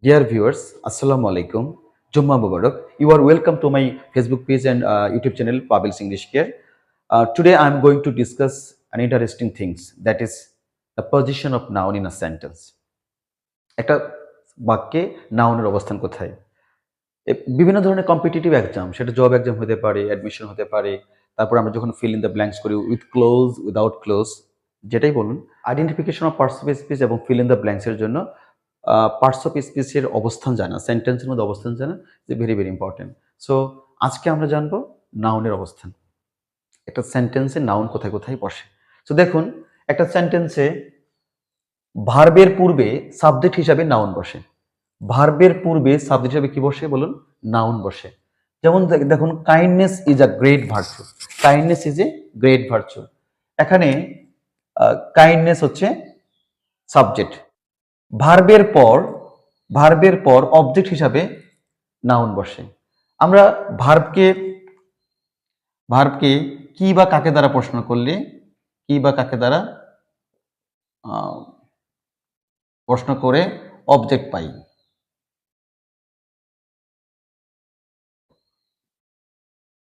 Assalamu alaikum. Jumma Mubarak. You are welcome to my Facebook page and uh, YouTube channel, Pabil's English Care. Uh, today I am going to discuss an interesting things that is the position of noun in a sentence. একটা বাক্যে নাউনের অবস্থান কোথায় বিভিন্ন ধরনের competitive exam সেটা job exam হতে পারে অ্যাডমিশন হতে পারে তারপর আমরা যখন ফিল ইন দ্য ব্ল্যাঙ্কস করি উইথ ক্লোজ উইদাউট ক্লোজ যেটাই বলুন identification of parts of speech এবং ফিল ইন দ্য ব্ল্যাঙ্কসের জন্য পার্টস অফ স্পিচের অবস্থান জানা সেন্টেন্সের মধ্যে অবস্থান জানা যে ভেরি ভেরি ইম্পর্টেন্ট সো আজকে আমরা জানব নাউনের অবস্থান। একটা সেন্টেন্সে নাউন কোথায় কোথায় বসে? সো দেখুন, একটা সেন্টেন্সে ভার্বের পূর্বে সাবজেক্ট হিসাবে নাউন বসে। ভার্বের পূর্বে সাবজেক্ট হিসাবে কি বসে বলুন? নাউন বসে। যেমন দেখ- দেখুন kindness is a great virtue kindness is a great virtue এখানে কাইন্ডনেস হচ্ছে সাবজেক্ট ভার্বের পর ভার্বের পর অবজেক্ট হিসাবে নাউন বসে। আমরা ভার্বকে ভার্বকে কি বা কাকে দ্বারা প্রশ্ন করলে, কি বা কাকে দ্বারা প্রশ্ন করে অবজেক্ট পাই।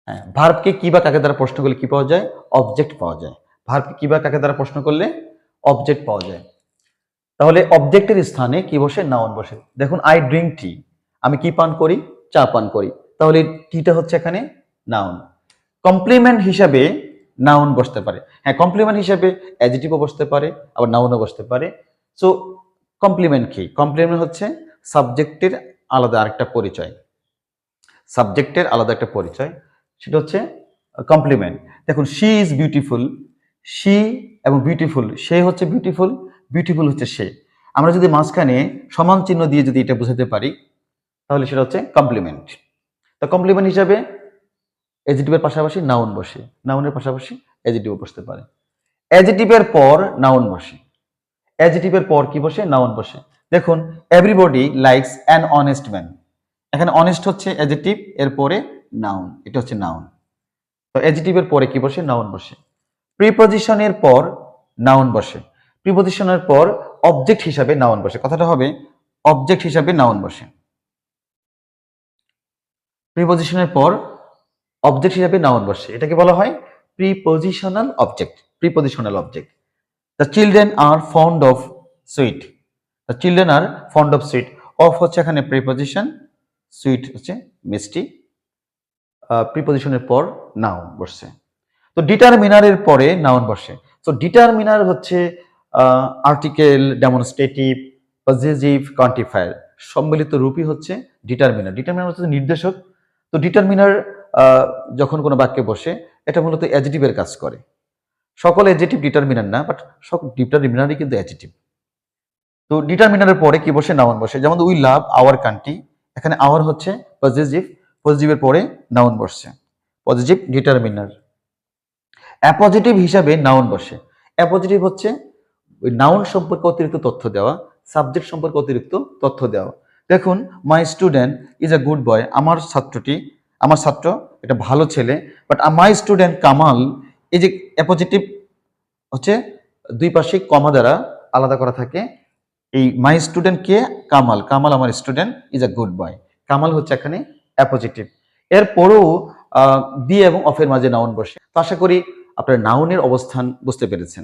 হ্যাঁ ভার্বকে কি বা কাকে দ্বারা প্রশ্ন করলে কি পাওয়া যায়? অবজেক্ট পাওয়া যায়। ভার্বকে কি বা কাকে দ্বারা প্রশ্ন করলে অবজেক্ট পাওয়া যায়। তাহলে অবজেক্টের স্থানে কি বসে? নাউন বসে। দেখুন আই ড্রিঙ্ক টি আমি কি পান করি? চা পান করি। তাহলে টিটা হচ্ছে এখানে নাউন কমপ্লিমেন্ট হিসাবে নাউন বসতে পারে। হ্যাঁ কমপ্লিমেন্ট হিসাবে অ্যাজিটিভও বসতে পারে, আবার নাউনও বসতে পারে। সো কমপ্লিমেন্ট কি? কমপ্লিমেন্ট হচ্ছে সাবজেক্টের আলাদা আরেকটা পরিচয়। সাবজেক্টের আলাদা একটা পরিচয়। সেটা হচ্ছে কমপ্লিমেন্ট দেখুন শি ইজ বিউটিফুল শি এবং বিউটিফুল সে হচ্ছে বিউটিফুল বিউটিফুল হচ্ছে সে। আমরা যদি মাঝখানে সমান চিহ্ন দিয়ে যদি এটা বোঝাতে পারি, তাহলে সেটা হচ্ছে কমপ্লিমেন্ট তো কমপ্লিমেন্ট হিসাবে এজিটিভের পাশাপাশি নাউন বসে। নাউনের পাশাপাশি এজিটিভ বসতে পারে। অ্যাজিটিভের পর নাউন বসে। অ্যাজিটিভের পর কি বসে? নাউন বসে। দেখুন everybody likes an honest man এখানে অনেস্ট হচ্ছে অ্যাজিটিভ এর পরে নাউন এটা হচ্ছে নাউন তো অ্যাজিটিভের পরে কি বসে? নাউন বসে। প্রিপজিশনের পর নাউন বসে। প্রিপজিশনের পর অবজেক্ট হিসাবে নাউন বসে। কথাটা হবে অবজেক্ট হিসাবে নাউন বসে। প্রিপজিশনের পর অবজেক্ট হিসাবে নাউন বসে। এটাকে বলা হয় prepositional object prepositional object the children are fond of sweet the children are fond of sweet of হচ্ছে এখানে প্রিপজিশন সুইট হচ্ছে মিষ্টি। প্রিপজিশনের পর নাউন বসছে তো ডিটারমিনারের পরে নাউন বসে। তো ডিটারমিনার হচ্ছে আর্টিকেল ডেমনস্ট্রেটিভ পজিটিভ কোয়ান্টিফায়ার সম্মিলিত রূপই হচ্ছে ডিটারমিনার ডিটারমিনার হচ্ছে নির্দেশক। তো ডিটারমিনার যখন কোনো বাক্যে বসে, এটা মূলত অ্যাজিটিভের কাজ করে। সকল অ্যাজিটিভ ডিটারমিনার না বাট সব ডিটারমিনারই কিন্তু অ্যাজিটিভ তো ডিটারমিনারের পরে কি বসে? নাউন বসে। যেমন উই লাভ আওয়ার কান্ট্রি, এখানে আওয়ার হচ্ছে পজিটিভ পজিটিভের পরে নাউন বসছে। পজিটিভ ডিটারমিনার অ্যাপজিটিভ হিসাবে নাউন বসে। অ্যাপজিটিভ হচ্ছে ওই নাউন সম্পর্কে অতিরিক্ত তথ্য দেওয়া সাবজেক্ট সম্পর্কে অতিরিক্ত তথ্য দেওয়া। দেখুন my student is a good boy আমার ছাত্রটি, আমার ছাত্র, এটা ভালো ছেলে বাট মাই স্টুডেন্ট কামাল এই যে অ্যাপজিটিভ হচ্ছে দুই পাশে কমা দ্বারা আলাদা করা থাকে। এই মাই স্টুডেন্ট কে কামাল কামাল আমার student is a good boy Kamal হচ্ছে এখানে অ্যাপোজিটিভ এরপরেও বি এবং অফের মাঝে নাউন বসে। তো আশা করি আপনার নাউনের অবস্থান বুঝতে পেরেছেন।